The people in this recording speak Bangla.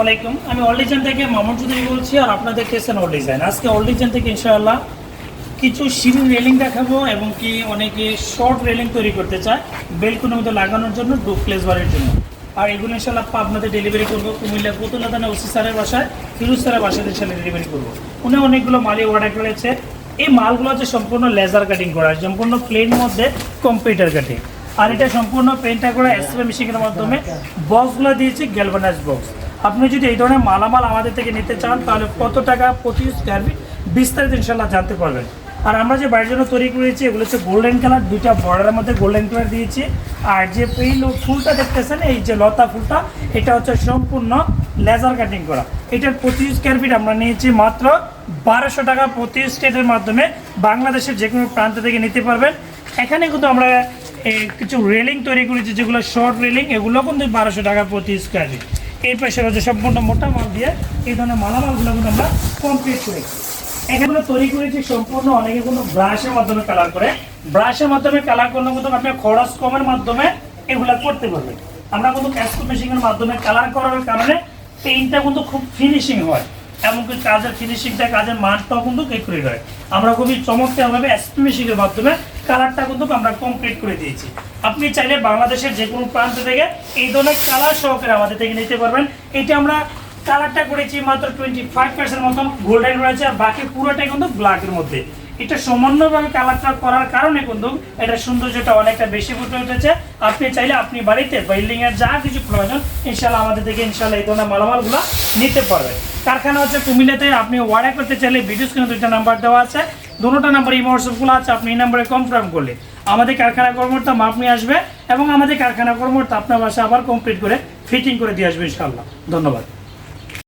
আসসালামাইকুম আমি অল ডিজাইন থেকে মামুন চৌধুরী বলছি আর আপনাদের দেখতেছেন অল ডিজাইন আজকে অল ডিজাইন থেকে ইনশাআল্লাহ কিছু সিঁড়ি রেলিং দেখাবো এবং কি অনেকে শর্ট রেলিং তৈরি করতে চায় বেলকুনের মধ্যে লাগানোর জন্য ডুপ্লেস বারের জন্য। আর এগুলো ইনশাল্লাহ আপনাদের ডেলিভারি করব কুমিল্লা পুতুলা থানা ওসি স্যারের বাসায়, ফিরোজ স্যারের বাসায় ইনশাল্লাহ ডেলিভারি করব। উনি অনেকগুলো মালি অর্ডার করেছে। এই মালগুলো হচ্ছে সম্পূর্ণ লেজার কাটিং করা, সম্পূর্ণ প্লেন মধ্যে কম্পিউটার কাটিং আর এটা সম্পূর্ণ পেন্টা করা এসপি মেশিনের মাধ্যমে বক্সগুলো দিয়েছি গ্যালভানাইজ বক্স আপনি যদি এই ধরনের মালামাল আমাদের থেকে নিতে চান, তাহলে কত টাকা প্রতি স্কোয়ার ফিট বিস্তারিত ইনশাল্লাহ জানতে পারবেন। আর আমরা যে বাড়ির জন্য তৈরি করেছি, এগুলো হচ্ছে গোল্ডেন কালার দুইটা বর্ডারের মধ্যে গোল্ডেন কালার দিয়েছি। আর যে এই ফুলটা দেখতেছেন, এই যে লতা ফুলটা, এটা হচ্ছে সম্পূর্ণ লেজার কাটিং করা। এটার প্রতি স্কোয়ার ফিট আমরা নিয়েছি মাত্র বারোশো টাকা প্রতি স্টেটের মাধ্যমে। বাংলাদেশের যে কোনো প্রান্ত থেকে নিতে পারবেন। এখানে কিন্তু আমরা কিছু রেলিং তৈরি করেছি, যেগুলো শর্ট রেলিং এগুলো কিন্তু বারোশো টাকা প্রতি স্কোয়ার ফিট এই পাশে রয়েছে সম্পূর্ণ মোটা মাল দিয়ে এই ধরনের মালামালগুলো কিন্তু আমরা কমপ্লিট করেছি এখানে তৈরি করেছি সম্পূর্ণ অনেকে কোনো ব্রাশের মাধ্যমে কালার করে। ব্রাশের মাধ্যমে কালার করলে কিন্তু আপনি খরচ কমের মাধ্যমে এগুলো করতে পারবেন। আমরা কিন্তু ক্যাসকো মেশিনের মাধ্যমে কালার করার কারণে পেইন্টটা কিন্তু খুব ফিনিশিং হয়। এমনকি কাজের ফিনিশিংটা কাজের মানটাও কিন্তু করে হয় আমরা খুবই চমৎকারভাবে এসপি মেশিনের মাধ্যমে কালারটা কিন্তু আমরা কমপ্লিট করে দিয়েছি। আপনি চাইলে বাংলাদেশের যে কোনো প্রান্ত থেকে এই ধরনের কালার সহকারে আমাদের থেকে নিতে পারবেন। এটা আমরা কালারটা করেছি মাত্র টোয়েন্টি ফাইভ পার্সেন্ট মতন গোল্ডেন রয়েছে, আর বাকি পুরোটাই কিন্তু ব্ল্যাকের মধ্যে। এটা সমন্বয়ভাবে কালারটা করার কারণে কিন্তু এটা সৌন্দর্যটা অনেকটা বেশি ফুটে উঠেছে। আপনি চাইলে আপনি বাড়িতে বিল্ডিং এর যা কিছু প্রয়োজন ইনশাল্লাহ আমাদের থেকে ইনশাল্লাহ এই ধরনের মালামালগুলো নিতে পারবেন। কারখানা হচ্ছে কুমিল্লাতে, আপনি অর্ডার করতে চাইলে ভিডিও স্ক্রিনে দুইটা নাম্বার দেওয়া আছে। দুটোটা নাম্বার এই হোয়াটসঅ্যাপগুলো আছে, আপনি এই নাম্বারে কনফার্ম করলে। আমাদের কারখানা কর্মকর্তা মাপ নিয়ে আসবে এবং আমাদের কারখানা কর্মকর্তা আপনার বাসা আবার কমপ্লিট করে ফিটিং করে দিয়ে আসবে ইনশাল্লাহ ধন্যবাদ।